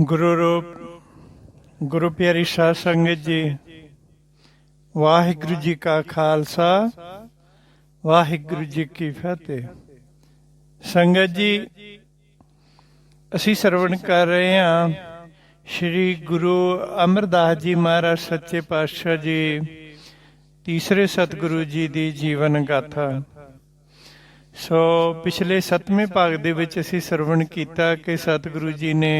ਗੁਰੂ ਰੂਪ, ਗੁਰੂ ਪਿਆਰੀ ਸਾਧ ਸੰਗਤ ਜੀ, ਵਾਹਿਗੁਰੂ ਜੀ ਕਾ ਖਾਲਸਾ, ਵਾਹਿਗੁਰੂ ਜੀ ਕੀ ਫਤਿਹ। ਸੰਗਤ ਜੀ, ਅਸੀਂ ਸਰਵਣ ਕਰ ਰਹੇ ਹਾਂ ਸ੍ਰੀ ਗੁਰੂ ਅਮਰਦਾਸ ਜੀ ਮਹਾਰਾਜ ਸੱਚੇ ਪਾਤਸ਼ਾਹ ਜੀ, ਤੀਸਰੇ ਸਤਿਗੁਰੂ ਜੀ ਦੀ ਜੀਵਨ ਗਾਥਾ। ਸੋ ਪਿਛਲੇ 7ਵੇਂ ਭਾਗ ਦੇ ਵਿੱਚ ਅਸੀਂ ਸਰਵਣ ਕੀਤਾ ਕਿ ਸਤਿਗੁਰੂ ਜੀ ਨੇ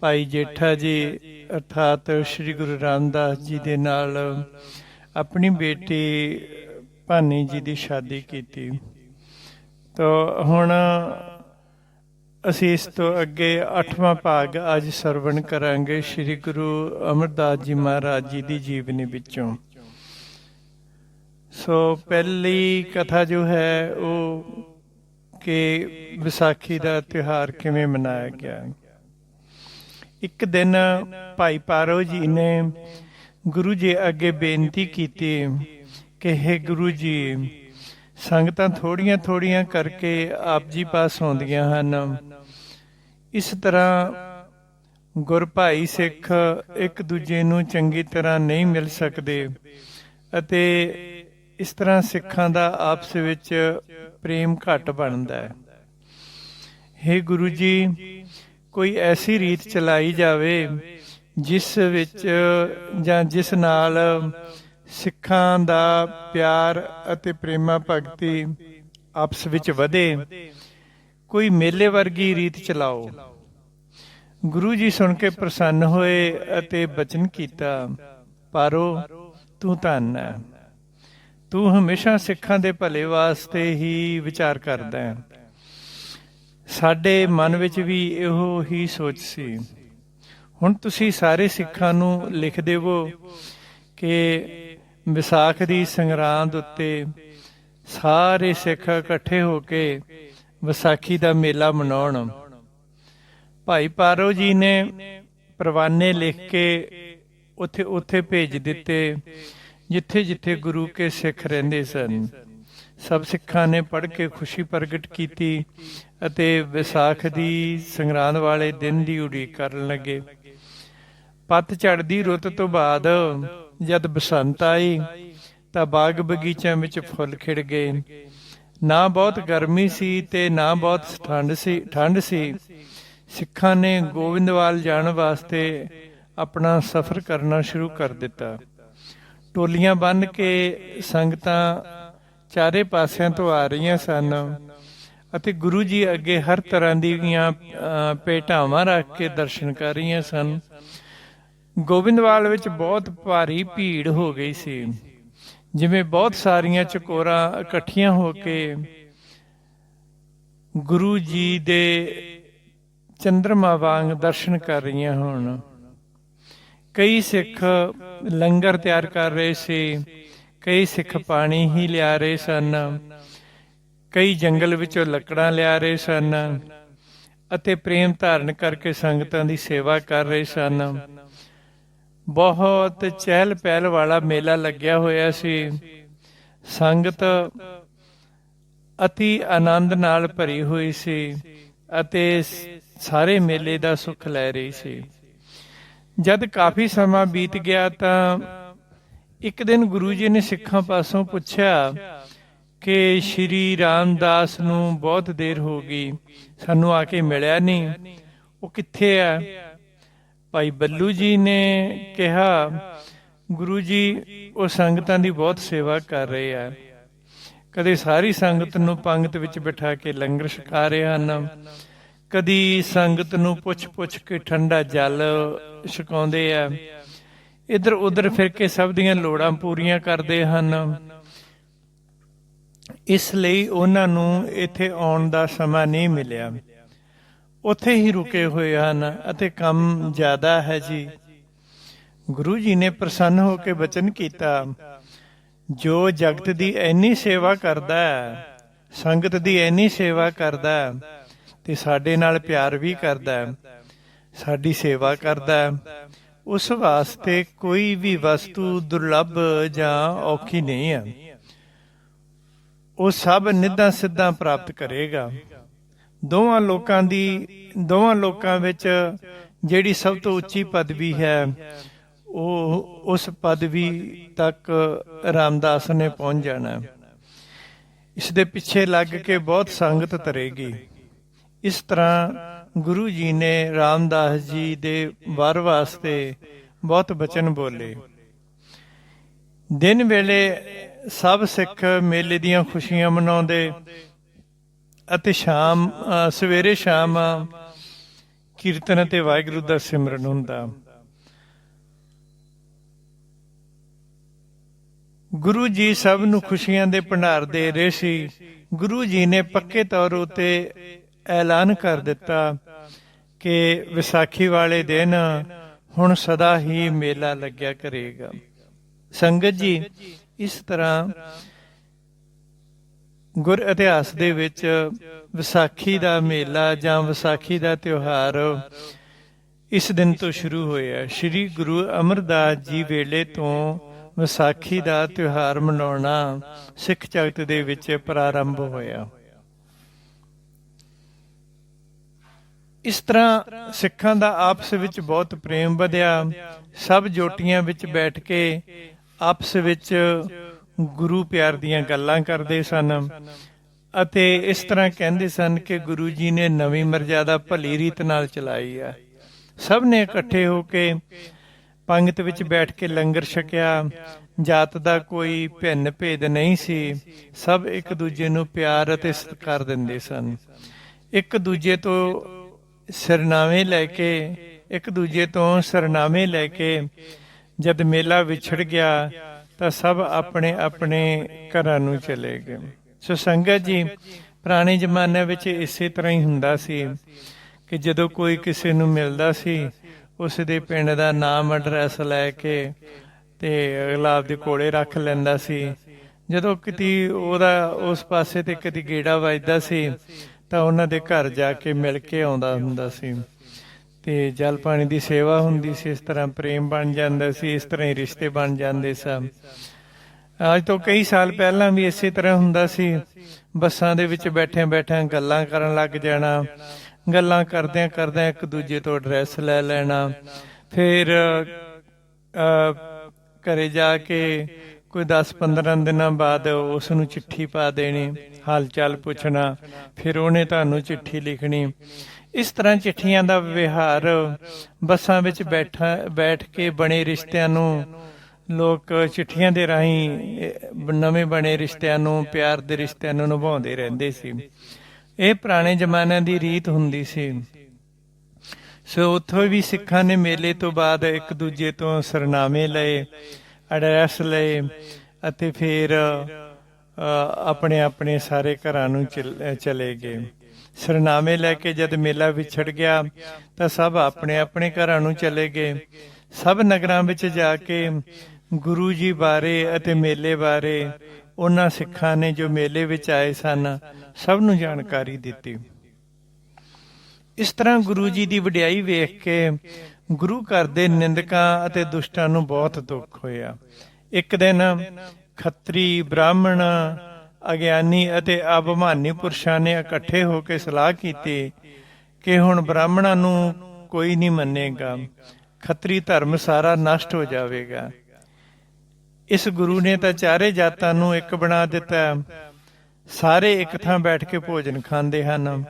ਭਾਈ ਜੇਠਾ ਜੀ, ਅਰਥਾਤ ਸ੍ਰੀ ਗੁਰੂ ਰਾਮਦਾਸ ਜੀ ਦੇ ਨਾਲ ਆਪਣੀ ਬੇਟੀ ਭਾਨੀ ਜੀ ਦੀ ਸ਼ਾਦੀ ਕੀਤੀ। ਤਾਂ ਹੁਣ ਅਸੀਂ ਇਸ ਤੋਂ ਅੱਗੇ 8ਵਾਂ ਭਾਗ ਅੱਜ ਸਰਵਣ ਕਰਾਂਗੇ ਸ੍ਰੀ ਗੁਰੂ ਅਮਰਦਾਸ ਜੀ ਮਹਾਰਾਜ ਜੀ ਦੀ ਜੀਵਨੀ ਵਿੱਚੋਂ। ਸੋ ਪਹਿਲੀ ਕਥਾ ਜੋ ਹੈ ਉਹ ਕਿ ਵਿਸਾਖੀ ਦਾ ਤਿਉਹਾਰ ਕਿਵੇਂ ਮਨਾਇਆ ਗਿਆ। ਇੱਕ ਦਿਨ ਭਾਈ ਪਾਰੋ ਜੀ ਨੇ ਗੁਰੂ ਜੀ ਅੱਗੇ ਬੇਨਤੀ ਕੀਤੀ ਕਿ हे ਗੁਰੂ ਜੀ, ਸੰਗਤਾਂ ਥੋੜੀਆਂ ਥੋੜੀਆਂ ਕਰਕੇ ਆਪ ਜੀ ਪਾਸ ਆਉਂਦੀਆਂ ਹਨ। ਇਸ ਤਰ੍ਹਾਂ ਗੁਰਭਾਈ ਸਿੱਖ ਇੱਕ ਦੂਜੇ ਨੂੰ ਚੰਗੀ ਤਰ੍ਹਾਂ ਨਹੀਂ ਮਿਲ ਸਕਦੇ ਅਤੇ ਇਸ ਤਰ੍ਹਾਂ ਸਿੱਖਾਂ ਦਾ ਆਪਸ ਵਿੱਚ ਪ੍ਰੇਮ ਘੱਟ ਬਣਦਾ ਹੈ। हे ਗੁਰੂ ਜੀ ਕੋਈ ਐਸੀ ਰੀਤ ਚਲਾਈ ਜਾਵੇ ਜਿਸ ਵਿੱਚ ਜਾਂ ਜਿਸ ਨਾਲ ਸਿੱਖਾਂ ਦਾ ਪਿਆਰ ਅਤੇ ਪ੍ਰੇਮਾ ਭਗਤੀ ਆਪਸ ਵਿੱਚ ਵਧੇ, ਕੋਈ ਮੇਲੇ ਵਰਗੀ ਰੀਤ ਚਲਾਓ। ਗੁਰੂ ਜੀ ਸੁਣ ਕੇ ਪ੍ਰਸੰਨ ਹੋਏ ਅਤੇ ਬਚਨ ਕੀਤਾ, ਪਾਰੋ, ਤੂੰ ਧੰਨ ਹੈ। ਤੂੰ ਹਮੇਸ਼ਾ ਸਿੱਖਾਂ ਦੇ ਭਲੇ ਵਾਸਤੇ ਹੀ ਵਿਚਾਰ ਕਰਦਾ ਹੈ। ਸਾਡੇ ਮਨ ਵਿੱਚ ਵੀ ਇਹੋ ਹੀ ਸੋਚ ਸੀ। ਹੁਣ ਤੁਸੀਂ ਸਾਰੇ ਸਿੱਖਾਂ ਨੂੰ ਲਿਖ ਦੇਵੋ ਕਿ ਵਿਸਾਖ ਦੀ ਸੰਗਰਾਂਦ ਉੱਤੇ ਸਾਰੇ ਸਿੱਖ ਇਕੱਠੇ ਹੋ ਕੇ ਵਿਸਾਖੀ ਦਾ ਮੇਲਾ ਮਨਾਉਣ। ਭਾਈ ਪਾਰੋ ਜੀ ਨੇ ਪ੍ਰਵਾਨੇ ਲਿਖ ਕੇ ਉੱਥੇ ਉੱਥੇ ਭੇਜ ਦਿੱਤੇ, ਜਿੱਥੇ ਜਿੱਥੇ ਗੁਰੂ ਕੇ ਸਿੱਖ ਰਹਿੰਦੇ ਸਨ। ਸਭ ਸਿੱਖਾਂ ਨੇ ਪੜ੍ਹ ਕੇ ਖੁਸ਼ੀ ਪ੍ਰਗਟ ਕੀਤੀ। ਅਤੇ ਵਿਸਾਖ ਦੀ ਸੰਗਰਾਂਦ ਵਾਲੇ ਦਿਨ ਦੀ ਉਡੀਕ ਕਰਨ ਲੱਗੇ। ਪੱਤ ਝੜਦੀ ਰੁੱਤ ਤੋਂ ਬਾਅਦ ਜਦ ਬਸੰਤ ਆਈ, ਤਾਂ ਬਾਗ ਬਗੀਚਿਆਂ ਵਿੱਚ ਫੁੱਲ ਖਿੜ ਗਏ। ਨਾ ਬਹੁਤ ਗਰਮੀ ਸੀ ਤੇ ਨਾ ਬਹੁਤ ਠੰਡ ਸੀ ਠੰਡ ਸੀ। ਸਿੱਖਾਂ ਨੇ ਗੋਬਿੰਦਵਾਲ ਜਾਣ ਵਾਸਤੇ ਆਪਣਾ ਸਫ਼ਰ ਕਰਨਾ ਸ਼ੁਰੂ ਕਰ ਦਿੱਤਾ। ਟੋਲੀਆਂ ਬੰਨ ਕੇ ਸੰਗਤਾਂ ਚਾਰੇ ਪਾਸਿਆਂ ਤੋਂ ਆ ਰਹੀਆਂ ਸਨ। ਅਤੇ ਗੁਰੂ ਜੀ ਅੱਗੇ ਹਰ ਤਰ੍ਹਾਂ ਦੀਆਂ ਅ, ਭੇਟਾਵਾਂ ਰੱਖ ਕੇ ਦਰਸ਼ਨ ਕਰ ਰਹੀਆਂ ਸਨ। ਗੋਬਿੰਦਵਾਲ ਵਿੱਚ ਬਹੁਤ ਭਾਰੀ ਭੀੜ ਹੋ ਗਈ ਸੀ। ਜਿਵੇਂ ਬਹੁਤ ਸਾਰੀਆਂ ਚਕੋਰਾਂ ਇਕੱਠੀਆਂ ਹੋ ਕੇ ਗੁਰੂ ਜੀ ਦੇ ਚੰਦਰਮਾ ਵਾਂਗ ਦਰਸ਼ਨ ਕਰ ਰਹੀਆਂ ਹੋਣ। ਕਈ ਸਿੱਖ ਲੰਗਰ ਤਿਆਰ ਕਰ ਰਹੇ ਸੀ ਕਈ ਸਿੱਖ ਪਾਣੀ ਹੀ ਲਿਆ ਰਹੇ ਸਨ। ਕਈ ਜੰਗਲ ਵਿੱਚੋਂ ਲੱਕੜਾਂ ਲਿਆ ਰਹੇ ਸਨ ਅਤੇ ਪ੍ਰੇਮ ਧਾਰਨ ਕਰਕੇ ਸੰਗਤਾਂ ਦੀ ਸੇਵਾ ਕਰ ਰਹੇ ਸਨ। ਬਹੁਤ ਚਹਿਲ ਪਹਿਲ ਵਾਲਾ ਮੇਲਾ ਲੱਗਿਆ ਹੋਇਆ ਸੀ। ਸੰਗਤ ਅਤੀ ਆਨੰਦ ਨਾਲ ਭਰੀ ਹੋਈ ਸੀ ਅਤੇ ਸਾਰੇ ਮੇਲੇ ਦਾ ਸੁੱਖ ਲੈ ਰਹੀ ਸੀ। ਜਦ ਕਾਫੀ ਸਮਾਂ ਬੀਤ ਗਿਆ ਤਾਂ ਇੱਕ ਦਿਨ ਗੁਰੂ ਜੀ ਨੇ ਸਿੱਖਾਂ ਪਾਸੋਂ ਪੁੱਛਿਆ ਕਿ ਸ਼੍ਰੀ ਰਾਮਦਾਸ ਨੂੰ ਬਹੁਤ ਦੇਰ ਹੋ ਗਈ। ਸਾਨੂੰ ਆ ਕੇ ਮਿਲਿਆ ਨਹੀਂ। ਉਹ ਕਿੱਥੇ ਆ? ਭਾਈ ਬੱਲੂ ਜੀ ਨੇ ਕਿਹਾ, ਗੁਰੂ ਜੀ, ਉਹ ਸੰਗਤਾਂ ਦੀ ਬਹੁਤ ਸੇਵਾ ਕਰ ਰਹੇ ਆ। ਕਦੇ ਸਾਰੀ ਸੰਗਤ ਨੂੰ ਪੰਗਤ ਵਿੱਚ ਬਿਠਾ ਕੇ ਲੰਗਰ ਛਕਾ ਰਹੇ ਹਨ। ਕਦੀ ਸੰਗਤ ਨੂੰ ਪੁੱਛ-ਪੁੱਛ ਕੇ ਠੰਡਾ ਜਲ ਛਕਾਉਂਦੇ ਆ। ਇਧਰ ਉਧਰ ਫਿਰ ਕੇ ਸਭ ਦੀਆਂ ਲੋੜਾਂ ਪੂਰੀਆਂ ਕਰਦੇ ਹਨ। ਇਸ ਲਈ ਉਹਨਾਂ ਨੂੰ ਇੱਥੇ ਆਉਣ ਦਾ ਸਮਾਂ ਨਹੀਂ ਮਿਲਿਆ। ਉੱਥੇ ਹੀ ਰੁਕੇ ਹੋਏ ਹਨ ਅਤੇ ਕੰਮ ਜ਼ਿਆਦਾ ਹੈ ਜੀ। ਗੁਰੂ ਜੀ ਨੇ ਪ੍ਰਸੰਨ ਹੋ ਕੇ ਬਚਨ ਕੀਤਾ, ਜੋ ਜਗਤ ਦੀ ਐਨੀ ਸੇਵਾ ਕਰਦਾ ਹੈ, ਸੰਗਤ ਦੀ ਐਨੀ ਸੇਵਾ ਕਰਦਾ ਹੈ, ਤੇ ਸਾਡੇ ਨਾਲ ਪਿਆਰ ਵੀ ਕਰਦਾ ਹੈ, ਸਾਡੀ ਸੇਵਾ ਕਰਦਾ ਹੈ, ਉਸ ਵਾਸਤੇ ਕੋਈ ਵੀ ਵਸਤੂ ਦੁਰਲੱਭ ਜਾਂ ਔਖੀ ਨਹੀਂ ਹੈ। ਉਹ ਸਭ ਨਿੱਦਾਂ ਸਿੱਧਾ ਪ੍ਰਾਪਤ ਕਰੇਗਾ। ਦੋਵਾਂ ਲੋਕਾਂ ਦੀ, ਦੋਵਾਂ ਲੋਕਾਂ ਵਿੱਚ ਜਿਹੜੀ ਸਭ ਤੋਂ ਉੱਚੀ ਪਦਵੀ ਹੈ, ਉਹ ਉਸ ਪਦਵੀ ਤੱਕ ਰਾਮਦਾਸ ਨੇ ਪਹੁੰਚ ਜਾਣਾ। ਹੈ। ਇਸ ਦੇ ਪਿੱਛੇ ਲੱਗ ਕੇ ਬਹੁਤ ਸੰਗਤ ਤਰੇਗੀ। ਇਸ ਤਰ੍ਹਾਂ ਗੁਰੂ ਜੀ ਨੇ ਰਾਮਦਾਸ ਜੀ ਦੇ ਵਰ ਵਾਸਤੇ ਬਹੁਤ ਬਚਨ ਬੋਲੇ। ਦਿਨ ਵੇਲੇ ਸਭ ਸਿੱਖ ਮੇਲੇ ਦੀਆਂ ਖੁਸ਼ੀਆਂ ਮਨਾਉਂਦੇ ਅਤੇ ਸ਼ਾਮ ਸਵੇਰੇ ਸ਼ਾਮ ਕੀਰਤਨ ਅਤੇ ਵਾਹਿਗੁਰੂ ਦਾ ਸਿਮਰਨ ਹੁੰਦਾ। ਗੁਰੂ ਜੀ ਸਭ ਨੂੰ ਖੁਸ਼ੀਆਂ ਦੇ ਭੰਡਾਰ ਦੇ ਰਹੇ ਸੀ। ਗੁਰੂ ਜੀ ਨੇ ਪੱਕੇ ਤੌਰ ਉਤੇ ਐਲਾਨ ਕਰ ਦਿੱਤਾ ਕਿ ਵਿਸਾਖੀ ਵਾਲੇ ਦਿਨ ਹੁਣ ਸਦਾ ਹੀ ਮੇਲਾ ਲੱਗਿਆ ਕਰੇਗਾ। ਸੰਗਤ ਜੀ ਇਸ ਤਰ੍ਹਾਂ ਗੁਰ ਇਤਿਹਾਸ ਦੇ ਵਿੱਚ ਵਿਸਾਖੀ ਦਾ ਮੇਲਾ ਜਾਂ ਵਿਸਾਖੀ ਦਾ ਤਿਉਹਾਰ ਇਸ ਦਿਨ ਤੋਂ ਸ਼ੁਰੂ ਹੋਇਆ ਸ੍ਰੀ ਗੁਰੂ ਅਮਰਦਾਸ ਜੀ ਵੇਲੇ ਤੋਂ ਵਿਸਾਖੀ ਦਾ ਤਿਉਹਾਰ ਮਨਾਉਣਾ ਸਿੱਖ ਜਗਤ ਦੇ ਵਿੱਚ ਪ੍ਰਾਰੰਭ ਹੋਇਆ। ਇਸ ਤਰ੍ਹਾਂ ਸਿੱਖਾਂ ਦਾ ਆਪਸ ਵਿੱਚ ਬਹੁਤ ਪ੍ਰੇਮ ਵਧਿਆ। ਸਭ ਜੋਟੀਆਂ ਵਿੱਚ ਬੈਠ ਕੇ ਆਪਸ ਵਿੱਚ ਗੁਰੂ ਪਿਆਰ ਦੀਆਂ ਗੱਲਾਂ ਕਰਦੇ ਸਨ ਅਤੇ ਇਸ ਤਰ੍ਹਾਂ ਕਹਿੰਦੇ ਸਨ ਕਿ ਗੁਰੂ ਜੀ ਨੇ ਨਵੀਂ ਮਰਜ਼ਾਦਾ ਭਲੀ ਰੀਤ ਨਾਲ ਚਲਾਈ ਹੈ ਸਭ ਨੇ ਇਕੱਠੇ ਹੋ ਕੇ ਪੰਗਤ ਵਿੱਚ ਬੈਠ ਕੇ ਲੰਗਰ ਛਕਿਆ। ਜਾਤ ਦਾ ਕੋਈ ਭਿੰਨ ਭੇਦ ਨਹੀਂ ਸੀ। ਸਭ ਇੱਕ ਦੂਜੇ ਨੂੰ ਪਿਆਰ ਅਤੇ ਸਤਿਕਾਰ ਦਿੰਦੇ ਸਨ। ਇੱਕ ਦੂਜੇ ਤੋਂ ਸਰਨਾਵੇਂ ਲੈ ਕੇ, ਇੱਕ ਦੂਜੇ ਤੋਂ ਸਰਨਾਵੇਂ ਲੈ ਕੇ ਜਦ ਮੇਲਾ ਵਿਛੜ ਗਿਆ ਤਾਂ ਸਭ ਆਪਣੇ ਆਪਣੇ ਘਰਾਂ ਨੂੰ ਚਲੇ ਗਏ। ਸੋ ਸੰਗਤ ਜੀ, ਪੁਰਾਣੇ ਜ਼ਮਾਨੇ ਵਿੱਚ ਇਸੇ ਤਰ੍ਹਾਂ ਹੀ ਹੁੰਦਾ ਸੀ ਕਿ ਜਦੋਂ ਕੋਈ ਕਿਸੇ ਨੂੰ ਮਿਲਦਾ ਸੀ ਉਸ ਦੇ ਪਿੰਡ ਦਾ ਨਾਮ ਐਡਰੈਸ ਲੈ ਕੇ ਤੇ ਅਗਲਾ ਆਪਦੇ ਕੋਲੇ ਰੱਖ ਲੈਂਦਾ ਸੀ। ਜਦੋਂ ਕਿਤੇ ਉਹਦਾ ਉਸ ਪਾਸੇ ਤੇ ਕਦੀ ਗੇੜਾ ਵੱਜਦਾ ਸੀ, ਤਾਂ ਉਹਨਾਂ ਦੇ ਘਰ ਜਾ ਕੇ ਮਿਲ ਕੇ ਆਉਂਦਾ ਹੁੰਦਾ ਸੀ। ਤੇ ਜਲ ਪਾਣੀ ਦੀ ਸੇਵਾ ਹੁੰਦੀ ਸੀ ਇਸ ਤਰ੍ਹਾਂ ਪ੍ਰੇਮ ਬਣ ਜਾਂਦਾ ਸੀ ਇਸ ਤਰ੍ਹਾਂ ਹੀ ਰਿਸ਼ਤੇ ਬਣ ਜਾਂਦੇ ਸਨ। ਅੱਜ ਤੋਂ ਕਈ ਸਾਲ ਪਹਿਲਾਂ ਵੀ ਇਸੇ ਤਰ੍ਹਾਂ ਹੁੰਦਾ ਸੀ। ਬੱਸਾਂ ਦੇ ਵਿੱਚ ਬੈਠਿਆਂ ਬੈਠਿਆਂ ਗੱਲਾਂ ਕਰਨ ਲੱਗ ਜਾਣਾ ਗੱਲਾਂ ਕਰਦਿਆਂ ਕਰਦਿਆਂ ਇੱਕ ਦੂਜੇ ਤੋਂ ਐਡਰੈਸ ਲੈ ਲੈਣਾ ਫਿਰ ਅ, ਘਰੇ ਜਾ ਕੇ ਕੋਈ 10-15 ਦਿਨਾਂ ਬਾਅਦ ਉਸ ਨੂੰ ਚਿੱਠੀ ਪਾ ਦੇਣੀ ਹਾਲ ਚਾਲ ਪੁੱਛਣਾ ਫਿਰ ਉਹਨੇ ਤੁਹਾਨੂੰ ਚਿੱਠੀ ਲਿਖਣੀ। ਇਸ ਤਰ੍ਹਾਂ ਚਿੱਠੀਆਂ ਦਾ ਵਿਹਾਰ ਬੱਸਾਂ ਵਿੱਚ ਬੈਠਾ, ਬੈਠ ਕੇ ਬਣੇ ਰਿਸ਼ਤਿਆਂ ਨੂੰ ਲੋਕ ਚਿੱਠੀਆਂ ਦੇ ਰਾਹੀਂ ਨਵੇਂ ਬਣੇ ਰਿਸ਼ਤਿਆਂ ਨੂੰ, ਪਿਆਰ ਦੇ ਰਿਸ਼ਤਿਆਂ ਨੂੰ ਨਿਭਾਉਂਦੇ ਰਹਿੰਦੇ ਸੀ। ਇਹ ਪੁਰਾਣੇ ਜ਼ਮਾਨਿਆਂ ਦੀ ਰੀਤ ਹੁੰਦੀ ਸੀ। ਸੋ ਉੱਥੋਂ ਵੀ ਸਿੱਖਾਂ ਨੇ ਮੇਲੇ ਤੋਂ ਬਾਅਦ ਇੱਕ ਦੂਜੇ ਤੋਂ ਸਰਨਾਮੇ ਲਏ ਐਡਰੈਸ ਲਏ ਅਤੇ ਫਿਰ ਆਪਣੇ ਆਪਣੇ ਸਾਰੇ ਘਰਾਂ ਨੂੰ ਚਲ- ਚਲੇ ਗਏ। ਸਰਨਾਮੇ ਲੈ ਕੇ ਜਦ ਮੇਲਾ ਵਿਛੜ ਗਿਆ ਤਾਂ ਸਭ ਆਪਣੇ ਆਪਣੇ ਘਰਾਂ ਨੂੰ ਚਲੇ ਗਏ। ਸਭ ਨਗਰਾਂ ਵਿੱਚ ਜਾ ਕੇ ਗੁਰੂ ਜੀ ਬਾਰੇ ਅਤੇ ਮੇਲੇ ਬਾਰੇ ਉਹਨਾਂ ਸਿੱਖਾਂ ਨੇ ਜੋ ਮੇਲੇ ਵਿੱਚ ਆਏ ਸਨ, ਸਭ ਨੂੰ ਜਾਣਕਾਰੀ ਦਿੱਤੀ। ਇਸ ਤਰ੍ਹਾਂ ਗੁਰੂ ਜੀ ਦੀ ਵਡਿਆਈ ਵੇਖ ਕੇ ਗੁਰੂ ਘਰ ਦੇ ਨਿੰਦਕਾਂ ਅਤੇ ਦੁਸ਼ਟਾਂ ਨੂੰ ਬਹੁਤ ਦੁੱਖ ਹੋਇਆ। ਇੱਕ ਦਿਨ ਖੱਤਰੀ ਬ੍ਰਾਹਮਣ ਅਗਿਆਨੀ ਅਤੇ ਅਭਿਮਾਨੀ ਪੁਰਸ਼ਾਂ ਨੇ ਇਕੱਠੇ ਹੋ ਕੇ ਸਲਾਹ ਕੀਤੀ ਕਿ ਹੁਣ ਬ੍ਰਾਹਮਣਾਂ ਨੂੰ ਕੋਈ ਨਹੀਂ ਮੰਨੇਗਾ। ਖੱਤਰੀ ਧਰਮ ਸਾਰਾ ਨਸ਼ਟ ਹੋ ਜਾਵੇਗਾ। ਇਸ ਗੁਰੂ ਨੇ ਤਾਂ ਚਾਰੇ ਜਾਤਾਂ ਨੂੰ ਇੱਕ ਬਣਾ ਦਿੱਤਾ। ਸਾਰੇ ਇੱਕ ਥਾਂ ਬੈਠ ਕੇ ਭੋਜਨ ਖਾਂਦੇ ਹਨ।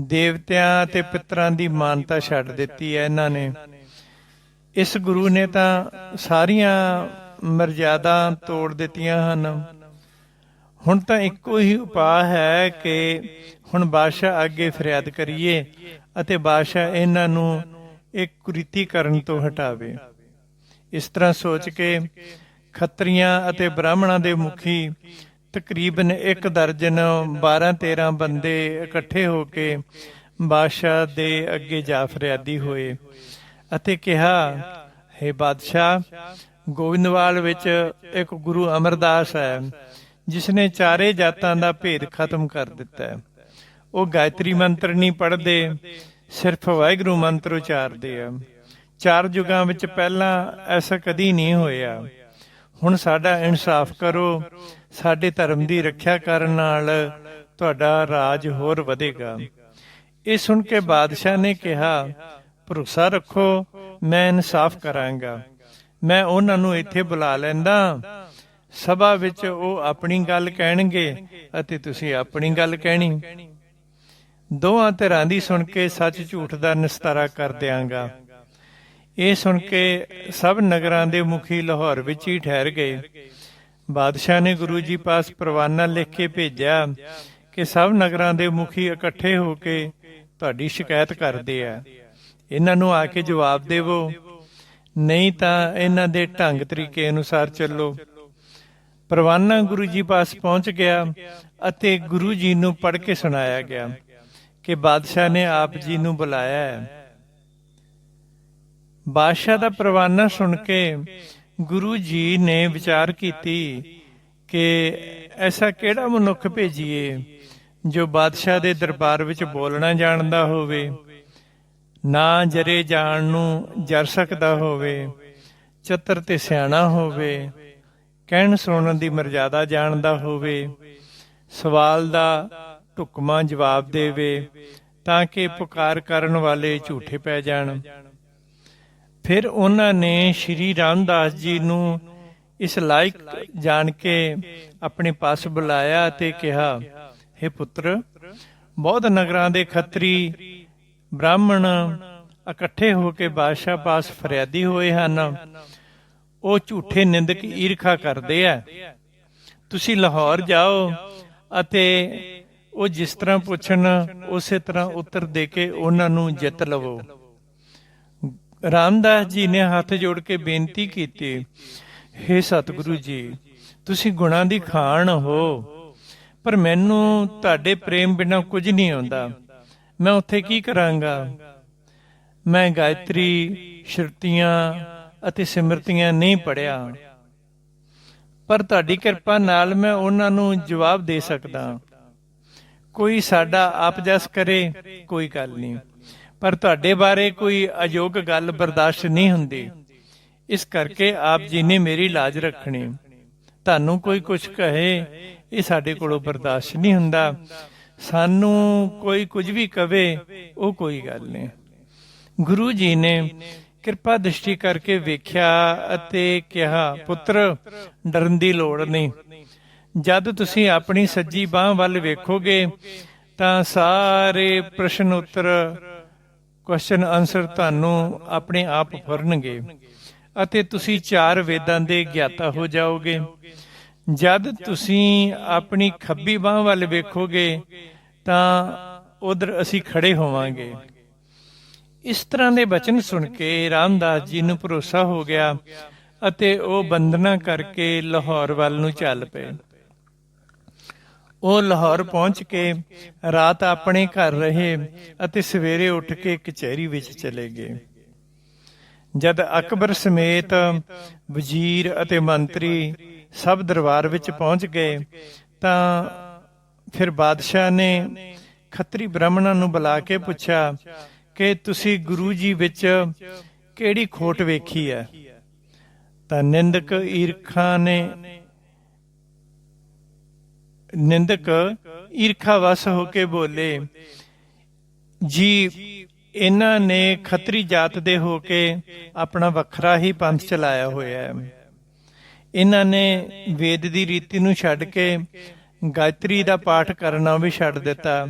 ਦੇਵਤਿਆਂ ਤੇ ਪਿਤਰਾਂ ਦੀ ਮਾਨਤਾ ਛੱਡ ਦਿੱਤੀ ਹੈ ਇਹਨਾਂ ਨੇ। ਇਸ ਗੁਰੂ ਨੇ ਤਾਂ ਸਾਰੀਆਂ ਮਰਜ਼ਾਦਾ ਤੋੜ ਦਿੱਤੀਆਂ ਹਨ। ਹੁਣ ਤਾਂ ਇੱਕੋ ਹੀ ਉਪਾਅ ਹੈ ਕਿ ਹੁਣ ਬਾਦਸ਼ਾਹ ਅੱਗੇ ਫਰਿਆਦ ਕਰੀਏ ਅਤੇ ਬਾਦਸ਼ਾਹ ਇਹਨਾਂ ਨੂੰ ਇੱਕ ਕੁਰੀਤੀ ਕਰਨ ਤੋਂ ਹਟਾਵੇ। ਇਸ ਤਰ੍ਹਾਂ ਸੋਚ ਕੇ ਖੱਤਰੀਆਂ ਅਤੇ ਬ੍ਰਾਹਮਣਾਂ ਦੇ ਮੁਖੀ ਤਕਰੀਬਨ ਇੱਕ ਦਰਜਨ 12-13 ਬੰਦੇ ਇਕੱਠੇ ਹੋ ਕੇ ਬਾਦਸ਼ਾਹ ਦੇ ਅੱਗੇ ਜਾ ਫਰਿਆਦੀ ਹੋਏ ਅਤੇ ਕਿਹਾ, ਹੈ ਬਾਦਸ਼ਾਹ, ਗੋਬਿੰਦਵਾਲ ਵਿੱਚ ਇੱਕ ਗੁਰੂ ਅਮਰਦਾਸ ਹੈ। ਜਿਸ ਨੇ ਚਾਰੇ ਜਾਤਾਂ ਦਾ ਭੇਦ ਖਤਮ ਕਰ ਦਿੱਤਾ ਹੈ। ਉਹ ਗਾਇਤਰੀ ਮੰਤਰ ਨਹੀਂ ਪੜ੍ਹਦੇ, ਸਿਰਫ ਵਾਹਿਗੁਰੂ ਮੰਤਰ ਉਚਾਰਦੇ ਆ। ਚਾਰ ਯੁਗਾਂ ਵਿੱਚ ਪਹਿਲਾਂ ਐਸਾ ਕਦੀ ਨਹੀਂ ਹੋਇਆ। ਹੁਣ ਸਾਡਾ ਇਨਸਾਫ ਕਰੋ, ਸਾਡੇ ਧਰਮ ਦੀ ਰੱਖਿਆ ਕਰਨ ਨਾਲ ਤੁਹਾਡਾ ਰਾਜ ਹੋਰ ਵਧੇਗਾ। ਇਹ ਸੁਣ ਕੇ ਬਾਦਸ਼ਾਹ ਨੇ ਕਿਹਾ, ਭਰੋਸਾ ਰੱਖੋ, ਮੈਂ ਇਨਸਾਫ ਕਰਾਂਗਾ। ਮੈਂ ਉਹਨਾਂ ਨੂੰ ਇੱਥੇ ਬੁਲਾ ਲੈਂਦਾ ਸਭਾ ਵਿੱਚ ਉਹ ਆਪਣੀ ਗੱਲ ਕਹਿਣਗੇ ਅਤੇ ਤੁਸੀਂ ਆਪਣੀ ਗੱਲ ਕਹਿਣੀ। ਦੋਹਾਂ ਧਿਰਾਂ ਦੀ ਸੁਣ ਕੇ ਸੱਚ ਝੂਠ ਦਾ ਨਿਸਤਾਰਾ ਕਰ ਦਿਆਂਗਾ। ਇਹ ਸੁਣ ਕੇ ਸਭ ਨਗਰਾਂ ਦੇ ਮੁਖੀ ਲਾਹੌਰ ਵਿੱਚ ਹੀ ਠਹਿਰ ਗਏ। ਬਾਦਸ਼ਾਹ ਨੇ ਗੁਰੂ ਜੀ ਪਾਸ ਪ੍ਰਵਾਨਾ ਲਿਖ ਕੇ ਭੇਜਿਆ ਕਿ ਸਭ ਨਗਰਾਂ ਦੇ ਮੁਖੀ ਇਕੱਠੇ ਹੋ ਕੇ ਤੁਹਾਡੀ ਸ਼ਿਕਾਇਤ ਕਰਦੇ ਆ। ਇਹਨਾਂ ਨੂੰ ਆ ਕੇ ਜਵਾਬ ਦੇਵੋ। ਨਹੀਂ ਤਾਂ ਇਹਨਾਂ ਦੇ ਢੰਗ ਤਰੀਕੇ ਅਨੁਸਾਰ ਚੱਲੋ। ਪਰਵਾਨਾ ਗੁਰੂ ਜੀ ਪਾਸ ਪਹੁੰਚ ਗਿਆ ਅਤੇ ਗੁਰੂ ਜੀ ਨੂੰ ਪੜ੍ਹ ਕੇ ਸੁਣਾਇਆ ਗਿਆ ਕਿ ਬਾਦਸ਼ਾਹ ਨੇ ਆਪ ਜੀ ਨੂੰ ਬੁਲਾਇਆ ਹੈ। ਬਾਦਸ਼ਾਹ ਦਾ ਪਰਵਾਨਾ ਸੁਣ ਕੇ ਗੁਰੂ ਜੀ ਨੇ ਵਿਚਾਰ ਕੀਤੀ ਕਿ ਐਸਾ ਕਿਹੜਾ ਮਨੁੱਖ ਭੇਜੀਏ ਜੋ ਬਾਦਸ਼ਾਹ ਦੇ ਦਰਬਾਰ ਵਿੱਚ ਬੋਲਣਾ ਜਾਣਦਾ ਹੋਵੇ, ਨਾ ਜਰੇ ਜਾਣ ਨੂੰ ਜਰ ਸਕਦਾ ਹੋਵੇ, ਚਤਰ ਤੇ ਸਿਆਣਾ ਹੋਵੇ ਕਹਿਣ ਸੁਣਨ ਦੀ ਮਰਜ਼ਾਦਾ ਜਾਣਦਾ ਹੋਵੇ, ਸਵਾਲ ਦਾ ਢੁਕਮਾ ਜਵਾਬ ਦੇਵੇ, ਤਾਂ ਕਿ ਪੁਕਾਰ ਕਰਨ ਵਾਲੇ ਝੂਠੇ ਪੈ ਜਾਣ। ਫਿਰ ਉਹਨਾਂ ਨੇ ਸ਼੍ਰੀ ਰਾਮਦਾਸ ਜੀ ਨੂੰ ਇਸ ਲਾਇਕ ਜਾਣ ਕੇ ਆਪਣੇ ਪਾਸ ਬੁਲਾਇਆ ਤੇ ਕਿਹਾ हे ਪੁੱਤਰ ਬਹੁਤ ਨਗਰਾਂ ਦੇ ਖੱਤਰੀ ਬ੍ਰਾਹਮਣ ਇਕੱਠੇ ਹੋ ਕੇ ਬਾਦਸ਼ਾਹ ਪਾਸ ਫਰਿਆਦੀ ਹੋਏ ਹਨ। ਉਹ ਝੂਠੇ ਨਿੰਦਕ ਈਰਖਾ ਕਰਦੇ ਆ। ਤੁਸੀਂ ਲਾਹੌਰ ਜਾਓ ਅਤੇ ਉਹ ਜਿਸ ਤਰ੍ਹਾਂ ਪੁੱਛਣ ਉਸੇ ਤਰ੍ਹਾਂ ਉੱਤਰ ਦੇ ਕੇ ਉਹਨਾਂ ਨੂੰ ਜਿੱਤ ਲਵੋ। ਰਾਮਦਾਸ ਜੀ ਨੇ ਹੱਥ ਜੋੜ ਕੇ ਬੇਨਤੀ ਕੀਤੀ हे ਸਤਿਗੁਰੂ ਜੀ ਤੁਸੀਂ ਗੁਣਾਂ ਦੀ ਖਾਣ ਹੋ ਪਰ ਮੈਨੂੰ ਤੁਹਾਡੇ ਪ੍ਰੇਮ ਬਿਨਾ ਕੁਝ ਨਹੀਂ ਆਉਂਦਾ ਮੈਂ ਉੱਥੇ ਕੀ ਕਰਾਂਗਾ? ਮੈਂ ਗਾਇਤਰੀ ਸ਼ਰਤੀਆਂ ਅਤੇ ਸਿਮਰਤੀਆਂ ਨਹੀਂ ਪੜਿਆ ਪਰ ਤੁਹਾਡੀ ਕਿਰਪਾ ਨਾਲ ਮੈਂ ਉਹਨਾਂ ਨੂੰ ਜਵਾਬ ਦੇ ਸਕਦਾ। ਕੋਈ ਸਾਡਾ ਆਪਜਸ ਕਰੇ, ਕੋਈ ਗੱਲ ਨਹੀਂ। ਪਰ ਤੁਹਾਡੇ ਬਾਰੇ ਕੋਈ ਅਯੋਗ ਗੱਲ ਬਰਦਾਸ਼ਤ ਨਹੀਂ ਹੁੰਦੀ। ਇਸ ਕਰਕੇ ਆਪ ਜੀ ਨੇ ਮੇਰੀ ਲਾਜ ਰੱਖਣੀ। ਤੁਹਾਨੂੰ ਕੋਈ ਕੁਝ ਕਹੇ, ਇਹ ਸਾਡੇ ਕੋਲੋਂ ਬਰਦਾਸ਼ਤ ਨਹੀਂ ਹੁੰਦਾ। ਸਾਨੂੰ ਕੋਈ ਕੁਝ ਵੀ ਕਵੇ, ਉਹ ਕੋਈ ਗੱਲ ਨਹੀਂ। ਗੁਰੂ ਜੀ ਨੇ ਕਿਰਪਾ ਦ੍ਰਿਸ਼ਟੀ ਕਰਕੇ ਵੇਖਿਆ ਅਤੇ ਕਿਹਾ, ਪੁੱਤਰ, ਡਰਨ ਦੀ ਲੋੜ ਨਹੀਂ। ਜਦ ਤੁਸੀਂ ਆਪਣੀ ਸੱਜੀ ਬਾਹ ਵੱਲ ਵੇਖੋਗੇ, ਤਾਂ ਸਾਰੇ ਪ੍ਰਸ਼ਨ ਉੱਤਰ ਕੁਐਸਚਨ ਆਨਸਰ ਤੁਹਾਨੂੰ ਆਪਣੇ ਆਪ ਫੁਰਨਗੇ ਅਤੇ ਤੁਸੀਂ ਚਾਰ ਵੇਦਾਂ ਦੇ ਗਿਆਤਾ ਹੋ ਜਾਓਗੇ। ਜਦ ਤੁਸੀਂ ਆਪਣੀ ਖੱਬੀ ਬਾਹ ਵੱਲ ਵੇਖੋਗੇ, ਤਾਂ ਉਧਰ ਅਸੀਂ ਖੜੇ ਹੋਵਾਂਗੇ। ਇਸ ਤਰ੍ਹਾਂ ਦੇ ਬਚਨ ਸੁਣ ਕੇ ਰਾਮਦਾਸ ਜੀ ਨੂੰ ਭਰੋਸਾ ਹੋ ਗਿਆ ਅਤੇ ਉਹ ਬੰਦਨਾ ਕਰਕੇ ਲਾਹੌਰ ਵੱਲ ਨੂੰ ਚੱਲ ਪਏ। ਉਹ ਲਾਹੌਰ ਪਹੁੰਚ ਕੇ ਰਾਤ ਆਪਣੇ ਘਰ ਰਹੇ ਅਤੇ ਸਵੇਰੇ ਉੱਠ ਕੇ ਕਚਹਿਰੀ ਵਿੱਚ ਚਲੇ ਗਏ। ਜਦ ਅਕਬਰ ਸਮੇਤ ਵਜ਼ੀਰ ਅਤੇ ਮੰਤਰੀ ਸਭ ਦਰਬਾਰ ਵਿੱਚ ਪਹੁੰਚ ਗਏ ਤਾਂ ਫਿਰ ਬਾਦਸ਼ਾਹ ਨੇ ਖੱਤਰੀ ਬ੍ਰਾਹਮਣਾਂ ਨੂੰ ਬੁਲਾ ਕੇ ਪੁੱਛਿਆ ਕਿ ਤੁਸੀਂ ਗੁਰੂ ਜੀ ਵਿੱਚ ਕਿਹੜੀ ਖੋਟ ਵੇਖੀ ਹੈ? ਤਾਂ ਨਿੰਦਕ ਈਰਖਾ ਨੇ ਨਿੰਦਕ ਈਰਖਾ ਵਸ ਹੋ ਕੇ ਬੋਲੇ, ਜੀ, ਇਹਨਾਂ ਨੇ ਖੱਤਰੀ ਜਾਤ ਦੇ ਹੋ ਕੇ ਆਪਣਾ ਵੱਖਰਾ ਹੀ ਪੰਥ ਚਲਾਇਆ ਹੋਇਆ ਹੈ। ਇਹਨਾਂ ਨੇ ਵੇਦ ਦੀ ਰੀਤੀ ਨੂੰ ਛੱਡ ਕੇ ਗਾਇਤਰੀ ਦਾ ਪਾਠ ਕਰਨਾ ਵੀ ਛੱਡ ਦਿੱਤਾ।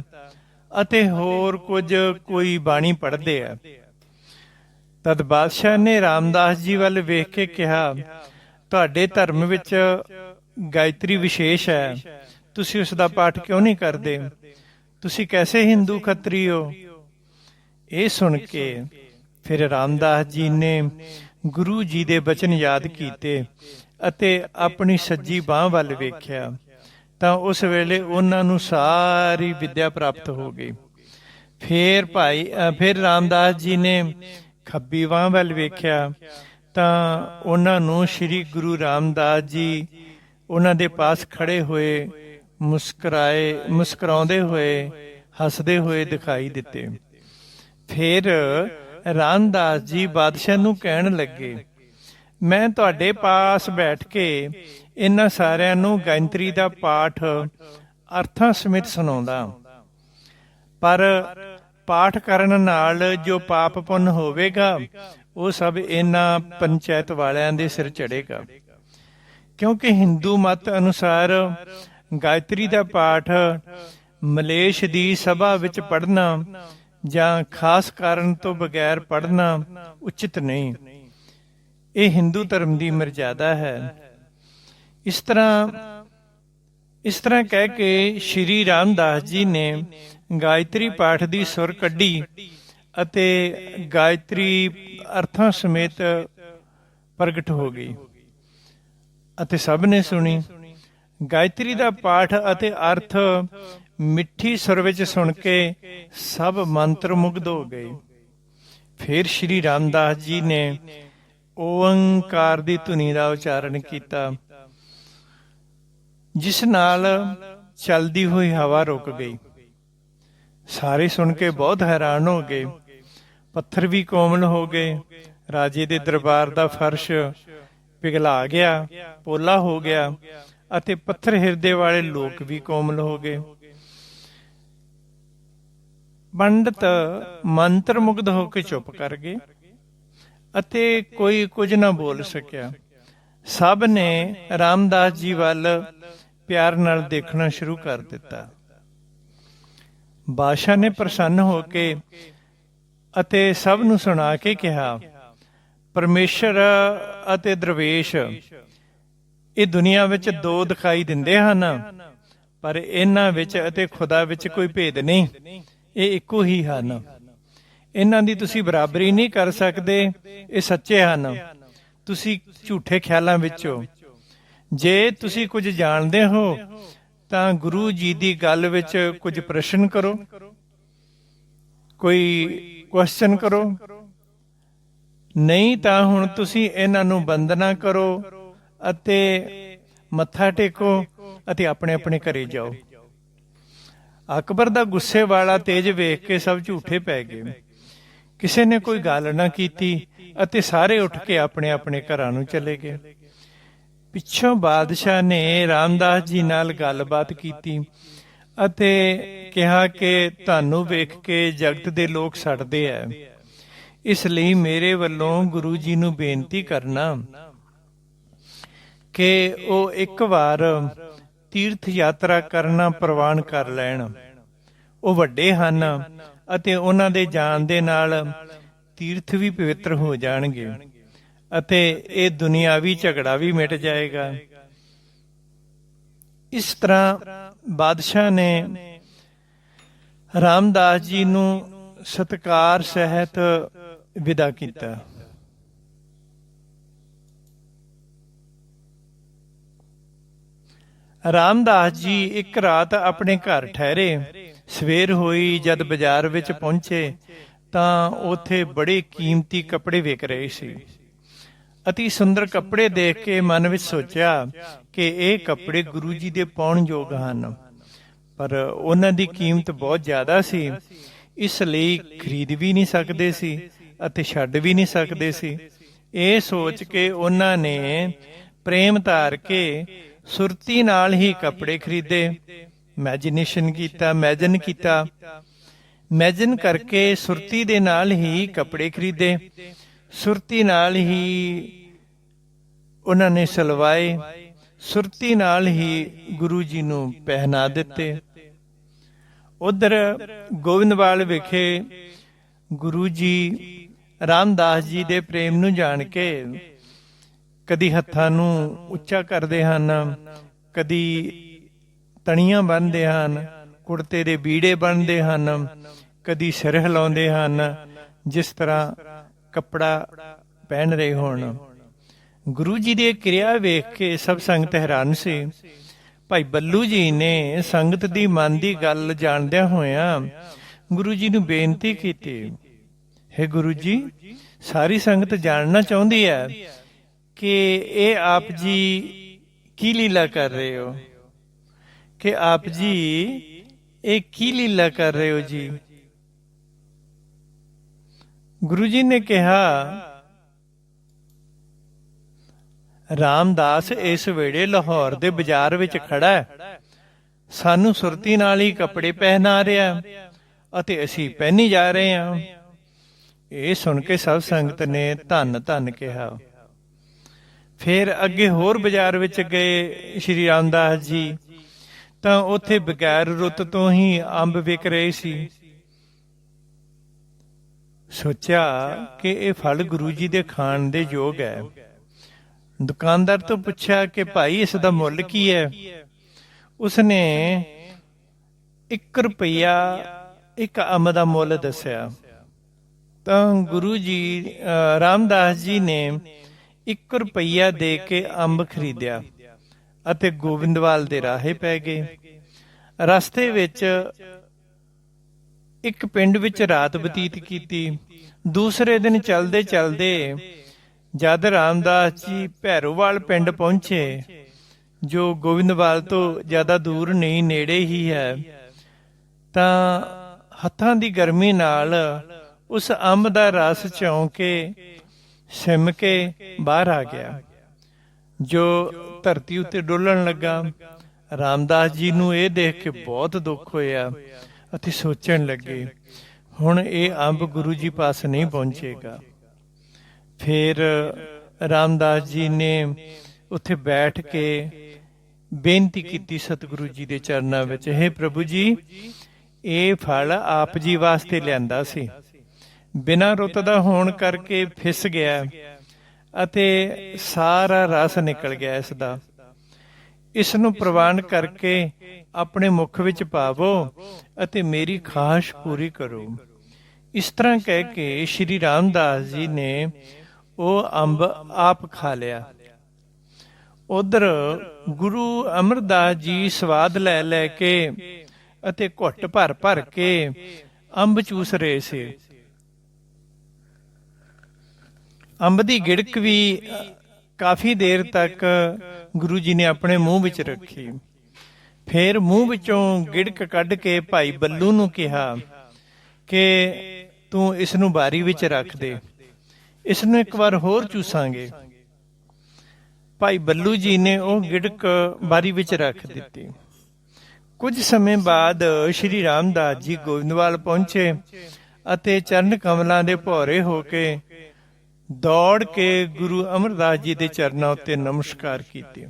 ਅਤੇ ਹੋਰ ਕੁਝ ਕੋਈ ਬਾਣੀ ਪੜ੍ਹਦੇ ਆ। ਤਦ ਬਾਦਸ਼ਾਹ ਨੇ ਰਾਮਦਾਸ ਜੀ ਵੱਲ ਵੇਖ ਕੇ ਕਿਹਾ, ਤੁਹਾਡੇ ਧਰਮ ਵਿੱਚ ਗਾਇਤਰੀ ਵਿਸ਼ੇਸ਼ ਹੈ। ਤੁਸੀਂ ਉਸ ਦਾ ਪਾਠ ਕਿਉਂ ਨਹੀਂ ਕਰਦੇ? ਤੁਸੀਂ ਕੈਸੇ ਹਿੰਦੂ ਖੱਤਰੀ ਹੋ? ਇਹ ਸੁਣ ਕੇ ਫਿਰ ਰਾਮਦਾਸ ਜੀ ਨੇ ਗੁਰੂ ਜੀ ਦੇ ਬਚਨ ਯਾਦ ਕੀਤੇ ਅਤੇ ਆਪਣੀ ਸੱਜੀ ਬਾਹ ਵੱਲ ਵੇਖਿਆ। ਤਾਂ ਉਸ ਵੇਲੇ ਉਹਨਾਂ ਨੂੰ ਸਾਰੀ ਵਿਦਿਆ ਪ੍ਰਾਪਤ ਹੋ ਗਈ। ਫਿਰ ਭਾਈ ਫਿਰ ਰਾਮਦਾਸ ਜੀ ਨੇ ਖੱਬੀ ਬਾਹ ਵੱਲ ਵੇਖਿਆ ਤਾਂ ਉਹਨਾਂ ਨੂੰ ਸ੍ਰੀ ਗੁਰੂ ਰਾਮਦਾਸ ਜੀ ਉਹਨਾਂ ਦੇ ਪਾਸ ਖੜੇ ਹੋਏ ਮੁਸਕਰਾਏ, ਮੁਸਕਰਾਉਂਦੇ ਹੋਏ, ਹੱਸਦੇ ਹੋਏ ਦਿਖਾਈ ਦਿੱਤੇ। ਫਿਰ ਰਾਮਦਾਸ ਜੀ ਬਾਦਸ਼ਾਹ ਨੂੰ ਕਹਿਣ ਲੱਗੇ ਮੈਂ ਤੁਹਾਡੇ ਪਾਸ ਬੈਠ ਕੇ ਇਹਨਾਂ ਸਾਰਿਆਂ ਨੂੰ ਗਾਇਤਰੀ ਦਾ ਪਾਠ ਅਰਥਾਂ ਸਮਿਤ ਸੁਣਾਉਂਦਾ ਪਰ ਪਾਠ ਕਰਨ ਨਾਲ ਜੋ ਪਾਪ ਪੁੰਨ ਹੋਵੇਗਾ, ਉਹ ਸਭ ਇਹਨਾਂ ਪੰਚਾਇਤ ਵਾਲਿਆਂ ਦੇ ਸਿਰ ਚੜੇਗਾ ਕਿਉਂਕਿ ਹਿੰਦੂ ਮਤ ਅਨੁਸਾਰ ਗਾਇਤਰੀ ਦਾ ਪਾਠ ਮਲੇਸ਼ ਦੀ ਸਭਾ ਵਿੱਚ ਪੜ੍ਹਨਾ ਜਾਂ ਖਾਸ ਕਾਰਨ ਤੋਂ ਬਗੈਰ ਪੜ੍ਹਨਾ ਉਚਿਤ ਨਹੀਂ। ਇਹ ਹਿੰਦੂ ਧਰਮ ਦੀ ਮਰਜ਼ਾਦਾ ਹੈ। ਇਸ ਤਰ੍ਹਾਂ ਇਸ ਤਰ੍ਹਾਂ ਕਹਿ ਕੇ ਸ਼੍ਰੀ ਰਾਮਦਾਸ ਜੀ ਨੇ ਗਾਇਤਰੀ ਪਾਠ ਦੀ ਸੁਰ ਕੱਢੀ ਅਤੇ ਗਾਇਤਰੀ ਅਰਥਾਂ ਸਮੇਤ ਪ੍ਰਗਟ ਹੋ ਗਈ। ਅਤੇ ਸਭ ਨੇ ਸੁਣੀ। ਗਾਇਤਰੀ ਦਾ ਪਾਠ ਅਤੇ ਅਰਥ ਮਿੱਠੀ ਸੁਰ ਵਿੱਚ ਸੁਣ ਕੇ ਸਭ ਮੰਤਰ ਮੁਗਧ ਹੋ ਗਏ। ਫਿਰ ਸ਼੍ਰੀ ਰਾਮਦਾਸ ਜੀ ਨੇ ਓੰਕਾਰ ਦੀ ਧੁਨੀ ਦਾ ਉਚਾਰਨ ਕੀਤਾ। ਜਿਸ ਨਾਲ ਚਲਦੀ ਹੋਈ ਹਵਾ ਰੁਕ ਗਈ। ਸਾਰੇ ਸੁਣ ਕੇ ਬਹੁਤ ਹੈਰਾਨ ਹੋ ਗਏ। ਪੱਥਰ ਵੀ ਕੋਮਲ ਹੋ ਗਏ। ਰਾਜੇ ਦੇ ਦਰਬਾਰ ਦਾ ਫਰਸ਼ ਪਿਘਲਾ ਗਿਆ, ਪੋਲਾ ਹੋ ਗਿਆ ਅਤੇ ਪੱਥਰ ਹਿਰਦੇ ਵਾਲੇ ਲੋਕ ਵੀ ਕੋਮਲ ਹੋ ਗਏ। ਪੰਡਤ ਮੰਤਰ ਮੁਗਧ ਹੋ ਕੇ ਚੁੱਪ ਕਰ ਗਏ। ਅਤੇ ਕੋਈ ਕੁਝ ਨਾ ਬੋਲ ਸਕਿਆ। ਸਭ ਨੇ ਰਾਮਦਾਸ ਜੀ ਵੱਲ ਪਿਆਰ ਨਾਲ ਦੇਖਣਾ ਸ਼ੁਰੂ ਕਰ ਦਿੱਤਾ। ਬਾਦਸ਼ਾਹ ਨੇ ਪ੍ਰਸੰਨ ਹੋ ਕੇ ਅਤੇ ਸਭ ਨੂੰ ਸੁਣਾ ਕੇ ਕਿਹਾ, ਪਰਮੇਸ਼ਰ ਅਤੇ ਦਰਵੇਸ਼, ਇਹ ਦੁਨੀਆ ਵਿੱਚ ਦੋ ਦਿਖਾਈ ਦਿੰਦੇ ਹਨ, ਪਰ ਇਹਨਾਂ ਵਿੱਚ ਅਤੇ ਖੁਦਾ ਵਿੱਚ ਕੋਈ ਭੇਦ ਨਹੀਂ। ਇਹ ਇੱਕੋ ਹੀ ਹਨ। ਇਹਨਾਂ ਦੀ ਤੁਸੀਂ ਬਰਾਬਰੀ ਨਹੀਂ ਕਰ ਸਕਦੇ, ਇਹ ਸੱਚੇ ਹਨ। ਤੁਸੀਂ ਝੂਠੇ ਖਿਆਲਾਂ ਵਿੱਚ ਹੋ। ਜੇ ਤੁਸੀਂ ਕੁਝ ਜਾਣਦੇ ਹੋ, ਤਾਂ ਗੁਰੂ ਜੀ ਦੀ ਗੱਲ ਵਿੱਚ ਕੁਝ ਪ੍ਰਸ਼ਨ ਕਰੋ। ਕੋਈ ਕੁਐਸਚਨ ਕਰੋ। ਨਹੀਂ ਤਾਂ ਹੁਣ ਤੁਸੀਂ ਇਹਨਾਂ ਨੂੰ ਬੰਦਨਾ ਕਰੋ ਅਤੇ ਮੱਥਾ ਟੇਕੋ ਅਤੇ ਆਪਣੇ ਆਪਣੇ ਘਰੇ ਜਾਓ। ਅਕਬਰ ਦਾ ਗੁੱਸੇ ਵਾਲਾ ਤੇਜ ਵੇਖ ਕੇ ਸਭ ਝੂਠੇ ਪੈ ਗਏ। ਕਿਸੇ ਨੇ ਕੋਈ ਗੱਲ ਨਾ ਕੀਤੀ ਅਤੇ ਸਾਰੇ ਉੱਠ ਕੇ ਆਪਣੇ ਆਪਣੇ ਘਰਾਂ ਨੂੰ ਚਲੇ ਗਏ। ਪਿੱਛੋਂ ਬਾਦਸ਼ਾਹ ਨੇ ਰਾਮਦਾਸ ਜੀ ਨਾਲ ਗੱਲਬਾਤ ਕੀਤੀ ਅਤੇ ਕਿਹਾ ਕਿ ਤੁਹਾਨੂੰ ਵੇਖ ਕੇ ਜਗਤ ਦੇ ਲੋਕ ਸੜਦੇ ਐ। ਇਸ ਲਈ ਮੇਰੇ ਵੱਲੋਂ ਗੁਰੂ ਜੀ ਨੂੰ ਬੇਨਤੀ ਕਰਨਾ ਕਿ ਉਹ ਇੱਕ ਵਾਰ ਤੀਰਥ ਯਾਤਰਾ ਕਰਨਾ ਪ੍ਰਵਾਨ ਕਰ ਲੈਣ। ਉਹ ਵੱਡੇ ਹਨ ਅਤੇ ਉਹਨਾਂ ਦੇ ਜਾਣ ਦੇ ਨਾਲ ਤੀਰਥ ਵੀ ਪਵਿੱਤਰ ਹੋ ਜਾਣਗੇ ਅਤੇ ਇਹ ਦੁਨਿਆਵੀ ਝਗੜਾ ਵੀ ਮਿਟ ਜਾਏਗਾ। ਇਸ ਤਰ੍ਹਾਂ ਬਾਦਸ਼ਾਹ ਨੇ ਰਾਮਦਾਸ ਜੀ ਨੂੰ ਸਤਕਾਰ, ਸਹਿਤ ਵਿਦਾ ਕੀਤਾ। ਰਾਮਦਾਸ ਜੀ ਇੱਕ ਰਾਤ ਆਪਣੇ ਘਰ ਠਹਿਰੇ। ਸਵੇਰ ਹੋਈ ਜਦ ਬਾਜ਼ਾਰ ਵਿੱਚ ਪਹੁੰਚੇ ਤਾਂ ਉੱਥੇ ਬੜੇ ਕੀਮਤੀ ਕੱਪੜੇ ਵਿਕ ਰਹੇ ਸੀ। ਅਤੀ ਸੁੰਦਰ ਕੱਪੜੇ ਦੇਖ ਕੇ ਮਨ ਵਿੱਚ ਸੋਚਿਆ ਕਿ ਇਹ ਕੱਪੜੇ ਗੁਰੂ ਜੀ ਦੇ ਪਾਉਣ ਯੋਗ ਹਨ। ਪਰ ਉਹਨਾਂ ਦੀ ਕੀਮਤ ਬਹੁਤ ਜ਼ਿਆਦਾ ਸੀ। ਇਸ ਲਈ ਖਰੀਦ ਵੀ ਨਹੀਂ ਸਕਦੇ ਸੀ ਅਤੇ ਛੱਡ ਵੀ ਨਹੀਂ ਸਕਦੇ ਸੀ। ਇਹ ਸੋਚ ਕੇ ਉਹਨਾਂ ਨੇ ਪ੍ਰੇਮ ਧਾਰ ਕੇ ਸੁਰਤੀ ਨਾਲ ਹੀ ਕੱਪੜੇ ਖਰੀਦੇ। ਇਮੇਜਿਨੇਸ਼ਨ ਕੀਤਾ ਇਮੇਜਿਨ ਕੀਤਾ। ਇਮੇਜਿਨ ਕਰਕੇ ਸੁਰਤੀ ਦੇ ਨਾਲ ਹੀ ਕੱਪੜੇ ਖਰੀਦੇ। ਸੁਰਤੀ ਨਾਲ ਹੀ ਉਹਨਾਂ ਨੇ ਸਲਵਾਏ। ਸੁਰਤੀ ਨਾਲ ਹੀ ਗੁਰੂ ਜੀ ਨੂੰ ਪਹਿਨਾ ਦਿੱਤੇ। ਉਧਰ ਗੋਬਿੰਦਵਾਲ ਵਿਖੇ ਗੁਰੂ ਜੀ ਰਾਮਦਾਸ ਜੀ ਦੇ ਪ੍ਰੇਮ ਨੂੰ ਜਾਣ ਕੇ ਕਦੀ ਹੱਥਾਂ ਨੂੰ ਉੱਚਾ ਕਰਦੇ ਹਨ, ਕਦੀ ਤਣੀਆਂ ਬੰਨਦੇ ਹਨ, ਕੁੜਤੇ ਦੇ ਬੀੜੇ ਬੰਨਦੇ ਹਨ, ਕਦੀ ਸਿਰ ਹਿਲਾਉਂਦੇ ਹਨ, ਜਿਸ ਤਰ੍ਹਾਂ ਕੱਪੜਾ ਪਹਿਨ ਰਹੇ ਹੋਣ। ਗੁਰੂ ਜੀ ਦੀ ਕਿਰਿਆ ਵੇਖ ਕੇ ਸਭ ਸੰਗਤ ਹੈਰਾਨ ਸੀ। ਭਾਈ ਬੱਲੂ ਜੀ ਨੇ ਸੰਗਤ ਦੀ ਮਨ ਦੀ ਗੱਲ ਜਾਣਦਿਆਂ ਹੋਇਆਂ ਗੁਰੂ ਜੀ ਨੂੰ ਬੇਨਤੀ ਕੀਤੀ, ਹੈ ਗੁਰੂ ਜੀ, ਸਾਰੀ ਸੰਗਤ ਜਾਣਨਾ ਚਾਹੁੰਦੀ ਹੈ ਕਿ ਇਹ ਆਪ ਜੀ ਕੀ ਲੀਲਾ ਕਰ ਰਹੇ ਹੋ? ਕਿ ਆਪ ਜੀ ਇਹ ਕੀ ਲੀਲਾ ਕਰ ਰਹੇ ਹੋ ਜੀ? ਗੁਰੂ ਜੀ ਨੇ ਕਿਹਾ, ਰਾਮਦਾਸ ਇਸ ਵੇੜੇ ਲਾਹੌਰ ਦੇ ਬਾਜ਼ਾਰ ਵਿੱਚ ਖੜਾ ਹੈ। ਸਾਨੂੰ ਸੁਰਤੀ ਨਾਲ ਹੀ ਕੱਪੜੇ ਪਹਿਨਾ ਰਿਹਾ ਅਤੇ ਅਸੀਂ ਪਹਿਨੀ ਜਾ ਰਹੇ ਹਾਂ। ਇਹ ਸੁਣ ਕੇ ਸਭ ਸੰਗਤ ਨੇ ਧੰਨ ਧੰਨ ਕਿਹਾ। ਫਿਰ ਅੱਗੇ ਹੋਰ ਬਾਜ਼ਾਰ ਵਿੱਚ ਗਏ ਸ਼੍ਰੀ ਰਾਮਦਾਸ ਜੀ। ਤਾਂ ਉੱਥੇ ਬਗੈਰ ਰੁੱਤ ਤੋਂ ਹੀ ਅੰਬ ਵਿਕ ਰਹੇ ਸੀ। ਸੋਚਿਆ ਕਿ ਇਹ ਫਲ ਗੁਰੂ ਜੀ ਦੇ ਖਾਣ ਦੇ ਯੋਗ ਹੈ। ਦੁਕਾਨਦਾਰ ਤੋਂ ਪੁੱਛਿਆ ਕਿ ਭਾਈ, ਇਸ ਦਾ ਮੁੱਲ ਕੀ ਹੈ? ਉਸਨੇ 1 ਰੁਪਿਆ ਇੱਕ ਅੰਬ ਦਾ ਮੁੱਲ ਦੱਸਿਆ। ਤਾਂ ਗੁਰੂ ਜੀ ਰਾਮਦਾਸ ਜੀ ਨੇ 1 ਰੁਪਿਆ ਦੇ ਕੇ ਅੰਬ ਖਰੀਦਿਆ। ਅਤੇ ਗੋਬਿੰਦਵਾਲ ਦੇ ਰਾਹੇ ਪੈ ਗਏ। ਰਸਤੇ ਵਿੱਚ ਇੱਕ ਪਿੰਡ ਵਿੱਚ ਰਾਤ ਬਤੀਤ ਕੀਤੀ। ਦੂਸਰੇ ਦਿਨ ਚਲਦੇ ਚਲਦੇ ਜਦ ਰਾਮਦਾਸ ਜੀ ਭੈਰੋਵਾਲ ਪਿੰਡ ਪਹੁੰਚੇ, ਜੋ ਗੋਬਿੰਦਵਾਲ ਤੋਂ ਜ਼ਿਆਦਾ ਦੂਰ ਨਹੀਂ, ਨੇੜੇ ਹੀ ਹੈ, ਤਾਂ ਹੱਥਾਂ ਦੀ ਗਰਮੀ ਨਾਲ ਉਸ ਅੰਬ ਦਾ ਰਸ ਚੌਂ ਕੇ ਸਿਮ ਕੇ ਬਾਹਰ ਆ ਗਿਆ, ਜੋ ਧਰਤੀ ਉੱਤੇ ਡੋਲਣ ਲੱਗਾ। ਰਾਮਦਾਸ ਜੀ ਨੂੰ ਇਹ ਦੇਖ ਕੇ ਬਹੁਤ ਦੁੱਖ ਹੋਇਆ ਅਤੇ ਸੋਚਣ ਲੱਗੇ, ਹੁਣ ਇਹ ਅੰਬ ਗੁਰੂ ਜੀ ਪਾਸ ਨਹੀਂ ਪਹੁੰਚੇਗਾ। ਫਿਰ ਰਾਮਦਾਸ ਜੀ ਨੇ ਉੱਥੇ ਬੈਠ ਕੇ ਬੇਨਤੀ ਕੀਤੀ ਸਤਿਗੁਰੂ ਜੀ ਦੇ ਚਰਨਾਂ ਵਿੱਚ हे ਪ੍ਰਭੂ ਜੀ, ਇਹ ਫਲ ਆਪ ਜੀ ਵਾਸਤੇ ਲਿਆਂਦਾ ਸੀ। ਬਿਨਾਂ ਰੁੱਤ ਦਾ ਹੋਣ ਕਰਕੇ ਫਿਸ ਗਿਆ। ਅਤੇ ਸਾਰਾ ਰਸ ਨਿਕਲ ਗਿਆ ਇਸ ਦਾ ਇਸ ਨੂੰ ਪ੍ਰਵਾਨ ਕਰਕੇ ਆਪਣੇ ਮੁਖ ਵਿੱਚ ਪਾਵੋ ਅਤੇ ਮੇਰੀ ਖਾਸ਼ ਪੂਰੀ ਕਰੋ। ਇਸ ਤਰ੍ਹਾਂ ਕਹਿ ਕੇ ਸ਼੍ਰੀ ਰਾਮਦਾਸ ਜੀ ਨੇ ਉਹ ਅੰਬ ਆਪ ਖਾ ਲਿਆ। ਉਧਰ ਗੁਰੂ ਅਮਰਦਾਸ ਜੀ ਸਵਾਦ ਲੈ ਲੈ ਕੇ ਅਤੇ ਘੁੱਟ ਭਰ ਭਰ ਕੇ ਅੰਬ ਚੂਸ ਰਹੇ ਸੀ। ਅੰਬ ਦੀ ਗਿੜਕ ਵੀ, ਕਾਫੀ ਦੇਰ ਤੱਕ ਗੁਰੂ ਜੀ ਨੇ ਆਪਣੇ ਮੂੰਹ ਵਿੱਚ ਰੱਖੀ। ਫੇਰ ਮੂੰਹ ਵਿੱਚੋਂ ਗਿੜਕ ਕੱਢ ਕੇ ਭਾਈ ਬੱਲੂ ਨੂੰ ਕਿਹਾ ਕਿ ਤੂੰ ਇਸ ਨੂੰ ਬਾਰੀ ਵਿੱਚ ਰੱਖ ਦੇ। ਇਸ ਨੂੰ ਇੱਕ ਵਾਰ ਹੋਰ ਚੂਸਾਂਗੇ। ਭਾਈ ਬੱਲੂ ਜੀ ਨੇ ਉਹ ਗਿੜਕ ਬਾਰੀ ਵਿੱਚ ਰੱਖ ਦਿੱਤੀ। ਕੁਝ ਸਮੇਂ ਬਾਅਦ ਸ਼੍ਰੀ ਰਾਮਦਾਸ ਜੀ ਗੋਇੰਦਵਾਲ ਪਹੁੰਚੇ ਅਤੇ ਚਰਨ ਕਮਲਾਂ ਦੇ ਭੋਰੇ ਹੋ ਕੇ ਦੌੜ ਕੇ ਗੁਰੂ ਅਮਰਦਾਸ ਜੀ ਦੇ ਚਰਨਾਂ ਉੱਤੇ ਨਮਸਕਾਰ ਕੀਤੇ।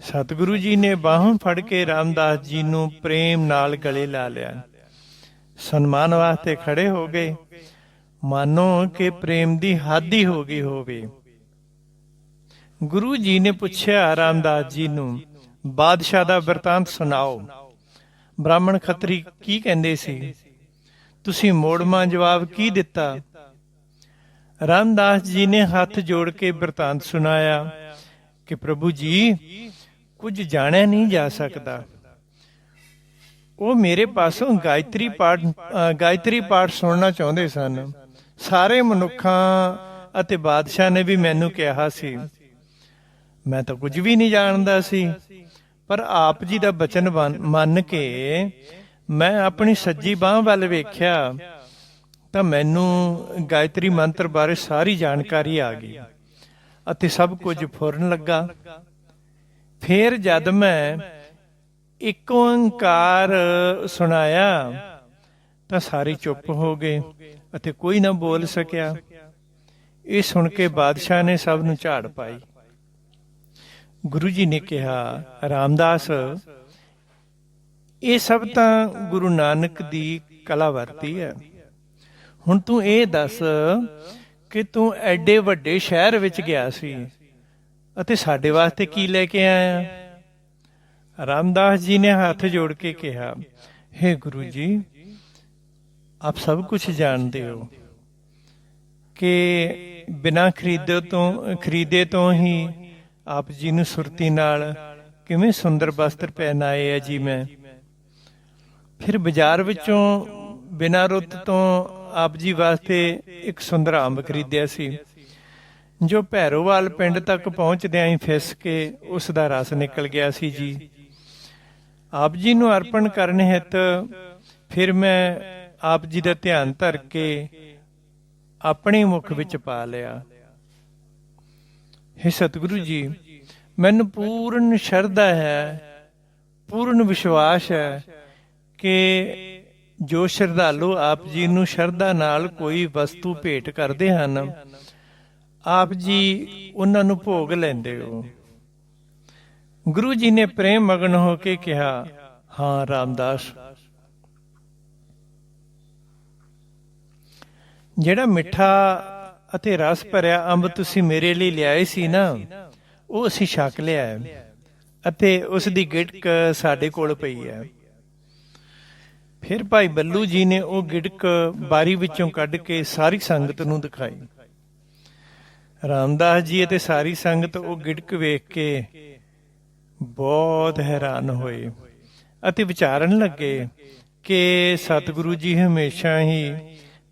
ਸਤਿਗੁਰੂ ਜੀ ਨੇ ਬਾਹਾਂ ਫੜ ਕੇ ਰਾਮਦਾਸ ਜੀ ਨੂੰ ਪ੍ਰੇਮ ਨਾਲ ਗਲੇ ਲਾ ਲਿਆ। ਸਨਮਾਨ ਵਾਸਤੇ ਖੜੇ ਹੋ ਗਏ। ਮਾਨੋ ਕਿ ਪ੍ਰੇਮ ਦੀ ਹੱਦ ਹੀ ਹੋ ਗਈ ਹੋਵੇ। ਗੁਰੂ ਜੀ ਨੇ ਪੁੱਛਿਆ ਰਾਮਦਾਸ ਜੀ ਨੂੰ, ਬਾਦਸ਼ਾਹ ਦਾ ਵਰਤਾਂਤ ਸੁਣਾਓ। ਬ੍ਰਾਹਮਣ ਖੱਤਰੀ ਕੀ ਕਹਿੰਦੇ ਸੀ? ਤੁਸੀਂ ਮੋੜਮਾ ਜਵਾਬ ਕੀ ਦਿੱਤਾ? ਰਾਮਦਾਸ ਜੀ ਨੇ ਹੱਥ ਜੋੜ ਕੇ ਵਰਤਾਂਤ ਸੁਣਾਇਆ ਕਿ ਪ੍ਰਭੂ ਜੀ, ਕੁਝ ਜਾਣਿਆ ਨਹੀਂ ਜਾ ਸਕਦਾ। ਉਹ ਮੇਰੇ ਪਾਸੋਂ ਗਾਇਤਰੀ ਪਾਠ ਗਾਇਤਰੀ ਪਾਠ ਸੁਣਨਾ ਚਾਹੁੰਦੇ ਸਨ। ਸਾਰੇ ਮਨੁੱਖਾਂ ਅਤੇ ਬਾਦਸ਼ਾਹ ਨੇ ਵੀ ਮੈਨੂੰ ਕਿਹਾ ਸੀ। ਮੈਂ ਤਾਂ ਕੁਝ ਵੀ ਨਹੀਂ ਜਾਣਦਾ ਸੀ, ਪਰ ਆਪ ਜੀ ਦਾ ਬਚਨ ਬਨ- ਮੰਨ ਕੇ ਮੈਂ ਆਪਣੀ ਸੱਜੀ ਬਾਹ ਵੱਲ ਵੇਖਿਆ। ਤਾਂ ਮੈਨੂੰ ਗਾਇਤਰੀ ਮੰਤਰ ਬਾਰੇ ਸਾਰੀ ਜਾਣਕਾਰੀ ਆ ਗਈ ਅਤੇ ਸਭ ਕੁਝ ਫੁਰਨ ਲੱਗਾ। ਫਿਰ ਜਦ ਮੈਂ ਇੱਕ ਓੰਕਾਰ ਸੁਣਾਇਆ, ਤਾਂ ਸਾਰੇ ਚੁੱਪ ਹੋ ਗਏ ਅਤੇ ਕੋਈ ਨਾ ਬੋਲ ਸਕਿਆ। ਇਹ ਸੁਣ ਕੇ ਬਾਦਸ਼ਾਹ ਨੇ ਸਭ ਨੂੰ ਝਾੜ ਪਾਈ। ਗੁਰੂ ਜੀ ਨੇ ਕਿਹਾ, ਰਾਮਦਾਸ, ਇਹ ਸਭ ਤਾਂ ਗੁਰੂ ਨਾਨਕ ਦੀ ਕਲਾ ਵਰਤੀ ਹੈ। ਹੁਣ ਤੂੰ ਇਹ ਦੱਸ ਕਿ ਤੂੰ ਐਡੇ ਵੱਡੇ ਸ਼ਹਿਰ ਵਿੱਚ ਗਿਆ ਸੀ ਅਤੇ ਸਾਡੇ ਵਾਸਤੇ ਕੀ ਲੈ ਕੇ ਆਇਆ? ਰਾਮਦਾਸ ਜੀ ਨੇ ਹੱਥ ਜੋੜ ਕੇ ਕਿਹਾ हे ਗੁਰੂ ਜੀ, ਆਪ ਸਭ ਕੁਝ ਜਾਣਦੇ ਹੋ ਕਿ ਬਿਨਾਂ ਖਰੀਦੇ ਤੋਂ ਖਰੀਦੇ ਤੋਂ ਹੀ ਆਪ ਜੀ ਨੂੰ ਸੁਰਤੀ ਨਾਲ ਕਿਵੇਂ ਸੁੰਦਰ ਵਸਤਰ ਪਹਿਨਾਏ ਆ ਜੀ ਮੈਂ। ਫਿਰ ਬਾਜ਼ਾਰ ਵਿੱਚੋਂ ਬਿਨਾਂ ਰੁੱਤ ਤੋਂ ਆਪ ਜੀ ਵਾਸਤੇ ਇੱਕ ਸੁੰਦਰ ਖਰੀਦਿਆ ਸੀ, ਜੋ ਭੈਰੋਵਾਲ ਪਿੰਡ ਤੱਕ ਪਹੁੰਚਦਿਆਂ ਹੀ ਫਿਸ ਕੇ ਉਸ ਦਾ ਰਸ ਨਿਕਲ ਗਿਆ ਸੀ ਜੀ। ਆਪ ਜੀ ਨੂੰ ਅਰਪਣ ਕਰਨ ਹਿਤ ਫਿਰ ਮੈਂ ਆਪ ਜੀ ਦਾ ਧਿਆਨ ਧਰ ਕੇ ਆਪਣੇ ਮੁਖ ਵਿੱਚ ਪਾ ਲਿਆ। हे ਸਤਿਗੁਰੂ ਜੀ, ਮੈਨੂੰ ਪੂਰਨ ਸ਼ਰਧਾ ਹੈ, ਪੂਰਨ ਵਿਸ਼ਵਾਸ ਹੈ ਕਿ ਜੋ ਸ਼ਰਧਾਲੂ ਆਪ ਜੀ ਨੂੰ ਸ਼ਰਧਾ ਨਾਲ ਕੋਈ ਵਸਤੂ ਭੇਟ ਕਰਦੇ ਹਨ, ਆਪ ਜੀ ਉਹਨਾਂ ਨੂੰ ਭੋਗ ਲੈਂਦੇ ਹੋ। ਗੁਰੂ ਜੀ ਨੇ ਪ੍ਰੇਮ ਮਗਨ ਹੋ ਕੇ ਕਿਹਾ, ਹਾਂ, ਰਾਮਦਾਸ। ਜਿਹੜਾ ਮਿੱਠਾ ਅਤੇ ਰਸ ਭਰਿਆ ਅੰਬ ਤੁਸੀਂ ਮੇਰੇ ਲਈ ਲਿਆਏ ਸੀ ਨਾ, ਉਹ ਅਸੀਂ ਛਕ ਲਿਆ ਹੈ ਅਤੇ ਉਸ ਦੀ ਗਿੜਕ ਸਾਡੇ ਕੋਲ ਪਈ ਹੈ। ਫਿਰ ਭਾਈ ਬੱਲੂ ਜੀ ਨੇ ਉਹ ਗਿੜਕ ਬਾਰੀ ਵਿੱਚੋਂ ਕੱਢ ਕੇ ਸਾਰੀ ਸੰਗਤ ਨੂੰ ਦਿਖਾਈ। ਰਾਮਦਾਸ ਜੀ ਅਤੇ ਸਾਰੀ ਸੰਗਤ ਉਹ ਗਿੜਕ ਵੇਖ ਕੇ ਬਹੁਤ ਹੈਰਾਨ ਹੋਏ ਅਤੇ ਵਿਚਾਰਨ ਲੱਗੇ ਕਿ ਸਤਿਗੁਰੂ ਜੀ ਹਮੇਸ਼ਾ ਹੀ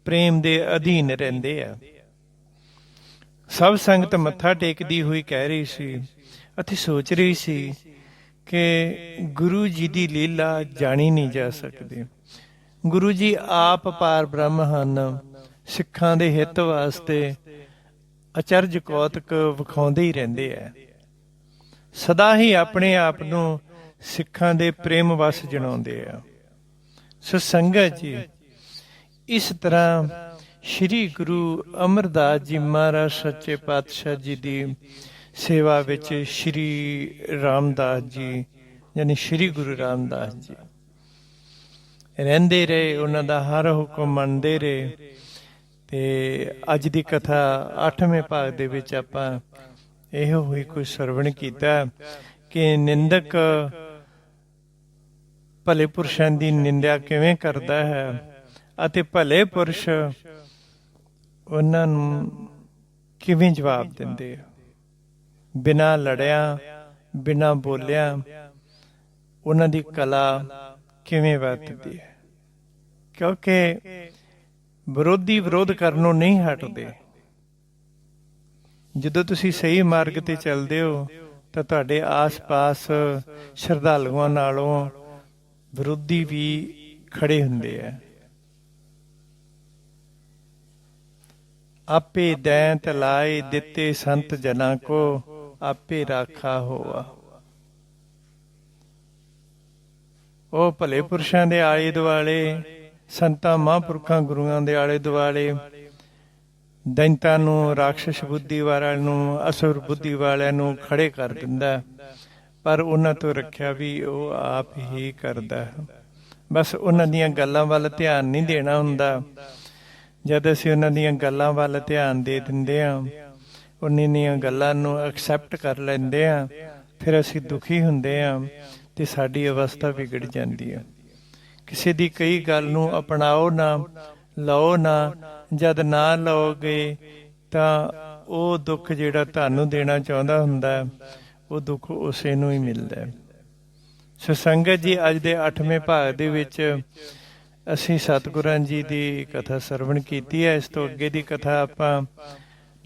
ਪ੍ਰੇਮ ਦੇ ਅਧੀਨ ਰਹਿੰਦੇ ਆ। ਸਭ ਸੰਗਤ ਮੱਥਾ ਟੇਕਦੀ ਹੋਈ ਕਹਿ ਰਹੀ ਸੀ ਅਤੇ ਸੋਚ ਰਹੀ ਸੀ ਕਿ ਗੁਰੂ ਜੀ ਦੀ ਲੀਲਾ ਜਾਣੀ ਨਹੀਂ ਜਾ ਸਕਦੀ। ਗੁਰੂ ਜੀ ਆਪ ਪਾਰ ਬ੍ਰਹਮ ਹਨ, ਸਿੱਖਾਂ ਦੇ ਹਿੱਤ ਵਾਸਤੇ ਅਚਰਜ ਕੌਤਕ ਵਿਖਾਉਂਦੇ ਹੀ ਰਹਿੰਦੇ ਆ ਸਦਾ ਹੀ ਆਪਣੇ ਆਪ ਨੂੰ ਸਿੱਖਾਂ ਦੇ ਪ੍ਰੇਮ ਵਸ ਜਣਾਉਂਦੇ ਆ ਸੋ ਸੰਗਤ ਜੀ, ਇਸ ਤਰ੍ਹਾਂ ਸ੍ਰੀ ਗੁਰੂ ਅਮਰਦਾਸ ਜੀ ਮਹਾਰਾਜ ਸੱਚੇ ਪਾਤਸ਼ਾਹ ਜੀ ਦੀ ਸੇਵਾ ਵਿੱਚ ਸ੍ਰੀ ਰਾਮਦਾਸ ਜੀ, ਯਾਨੀ ਸ੍ਰੀ ਗੁਰੂ ਰਾਮਦਾਸ ਜੀ ਰਹਿੰਦੇ ਰਹੇ, ਉਹਨਾਂ ਦਾ ਹਰ ਹੁਕਮ ਮੰਨਦੇ ਰਹੇ। ਤੇ ਅੱਜ ਦੀ ਕਥਾ 8ਵੇਂ ਭਾਗ ਦੇ ਵਿੱਚ ਆਪਾਂ ਇਹੋ ਹੀ ਕੋਈ ਸਰਵਣ ਕੀਤਾ ਕਿ ਨਿੰਦਕ ਭਲੇ ਪੁਰਸ਼ਾਂ ਦੀ ਨਿੰਦਿਆ ਕਿਵੇਂ ਕਰਦਾ ਹੈ ਅਤੇ ਭਲੇ ਪੁਰਸ਼ ਉਹਨਾਂ ਨੂੰ ਕਿਵੇਂ ਜਵਾਬ ਦਿੰਦੇ ਆ? ਬਿਨਾ ਲੜਿਆ, ਬਿਨਾ ਬੋਲਿਆ, ਉਹਨਾਂ ਦੀ ਕਲਾ ਕਿਵੇਂ ਵਰਤਦੀ ਹੈ? ਕਿਉਂਕਿ ਵਿਰੋਧੀ ਵਿਰੋਧ ਕਰਨੋਂ ਨਹੀਂ ਹਟਦੇ। ਜਦੋਂ ਤੁਸੀਂ ਸਹੀ ਮਾਰਗ ਤੇ ਚੱਲਦੇ ਹੋ, ਤਾਂ ਤੁਹਾਡੇ ਆਸ-ਪਾਸ ਸ਼ਰਧਾਲੂਆਂ ਨਾਲੋਂ ਵਿਰੋਧੀ ਵੀ ਖੜੇ ਹੁੰਦੇ ਆ। ਆਪੇ ਦੈਂਤ ਲਾਏ ਦਿੱਤੇ ਸੰਤ ਜਨਾਂ ਕੋ, ਆਪੇ ਰਾਖਾ ਹੋਆ। ਉਹ ਭਲੇ ਪੁਰਸ਼ਾਂ ਦੇ ਆਲੇ ਦੁਆਲੇ ਸੰਤਾਂ ਮਹਾਂਪੁਰਖਾਂ ਗੁਰੂਆਂ ਦੇ ਆਲੇ ਦੁਆਲੇ, ਦੈਂਤਾਂ ਨੂੰ ਰਾਖਸ਼ ਬੁੱਧੀ ਵਾਲਿਆਂ ਨੂੰ, ਅਸੁਰ ਬੁੱਧੀ ਵਾਲਿਆਂ ਨੂੰ ਖੜੇ ਕਰ ਦਿੰਦਾ ਪਰ ਉਹਨਾਂ ਤੋਂ ਰੱਖਿਆ ਵੀ ਉਹ ਆਪ ਹੀ ਕਰਦਾ ਹੈ। ਬਸ ਉਹਨਾਂ ਦੀਆਂ ਗੱਲਾਂ ਵੱਲ ਧਿਆਨ ਨਹੀਂ ਦੇਣਾ ਹੁੰਦਾ। ਜਦ ਅਸੀਂ ਉਹਨਾਂ ਦੀਆਂ ਗੱਲਾਂ ਵੱਲ ਧਿਆਨ ਦੇ ਦਿੰਦੇ ਹਾਂ, ਉਹਨਾਂ ਦੀਆਂ ਗੱਲਾਂ ਨੂੰ ਐਕਸੈਪਟ ਕਰ ਲੈਂਦੇ ਹਾਂ, ਫਿਰ ਅਸੀਂ ਦੁਖੀ ਹੁੰਦੇ ਹਾਂ ਤੇ ਸਾਡੀ ਅਵਸਥਾ ਵਿਗੜ ਜਾਂਦੀ ਹੈ। ਕਿਸੇ ਦੀ ਕਈ ਗੱਲ ਨੂੰ ਅਪਣਾਓ ਨਾ, ਲਓ ਨਾ, ਜਦ ਨਾ ਲਓਗੇ ਤਾਂ ਉਹ ਦੁੱਖ ਜਿਹੜਾ ਤੁਹਾਨੂੰ ਦੇਣਾ ਚਾਹੁੰਦਾ ਹੁੰਦਾ ਉਹ ਦੁੱਖ ਉਸੇ ਨੂੰ ਹੀ ਮਿਲਦਾ ਹੈ। ਸੋ ਸੰਗਤ ਜੀ, ਅੱਜ ਦੇ 8ਵੇਂ ਭਾਗ ਦੇ ਵਿੱਚ ਅਸੀਂ ਸਤਿਗੁਰਾਂ ਜੀ ਦੀ ਕਥਾ ਸਰਵਣ ਕੀਤੀ ਹੈ। ਇਸ ਤੋਂ ਅੱਗੇ ਦੀ ਕਥਾ ਆਪਾਂ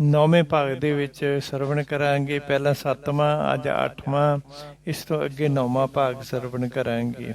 ਨੌਵੇਂ ਭਾਗ ਦੇ ਵਿੱਚ ਸਰਵਣ ਕਰਾਂਗੇ। ਪਹਿਲਾ ਸੱਤਵਾਂ, ਅੱਜ ਅੱਠਵਾਂ, ਇਸ ਤੋਂ ਅੱਗੇ ਨੌਵਾਂ ਭਾਗ ਸਰਵਣ ਕਰਾਂਗੇ।